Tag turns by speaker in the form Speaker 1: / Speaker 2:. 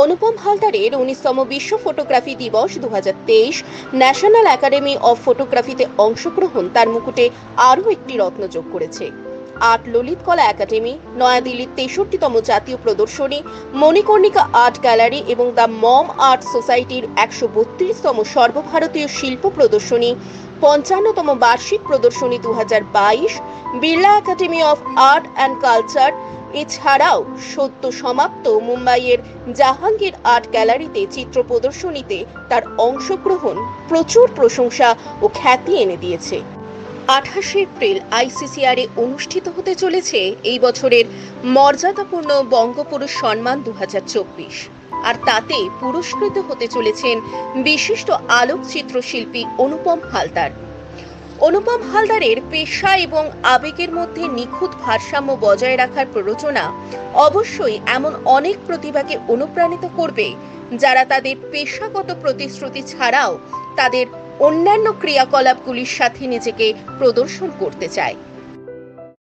Speaker 1: অনুপম হালদারের উনিশতম বিশ্ব ফটোগ্রাফি দিবস দু হাজার তেইশ, ন্যাশনাল একাডেমি অফ ফটোগ্রাফিতে অংশগ্রহণ তার মুকুটে আরও একটি রত্ন যোগ করেছে। আর্ট ললিত কলা একাডেমি, নয়াদিল্লির তেষট্টিতম জাতীয় প্রদর্শনী, মণিকর্ণিকা আর্ট গ্যালারি এবং দ্য মম আর্ট সোসাইটির একশো বত্রিশতম সর্বভারতীয় শিল্প প্রদর্শনী পঞ্চান্নতম বার্ষিক প্রদর্শনী দু হাজার বাইশ, Birla academy of art and culture, এছাড়াও সত্য সমাপ্ত মুম্বাইয়ের জাহাঙ্গীর আর্ট গ্যালারিতে চিত্র প্রদর্শনীতে তার অংশগ্রহণ প্রচুর প্রশংসা ও খ্যাতি এনে দিয়েছে। আঠাশে এপ্রিল আইসিসিআরে অনুষ্ঠিত হতে চলেছে এই বছরের মর্যাদাপূর্ণ বঙ্গপুরুষ সম্মান দু হাজার চব্বিশ। আর তাতে পুরস্কৃত হতে চলেছেন বিশিষ্ট আলোকচিত্র শিল্পী অনুপম হালদার। অনুপম হালদারের পেশা এবং আবেগের মধ্যে নিখুঁত ভারসাম্য বজায় রাখার প্ররোচনা অবশ্যই এমন অনেক প্রতিভাকে অনুপ্রাণিত করবে যারা তাদের পেশাগত প্রতিশ্রুতি ছাড়াও তাদের অন্যান্য ক্রিয়াকলাপগুলির সাথে নিজেকে প্রদর্শন করতে চায়।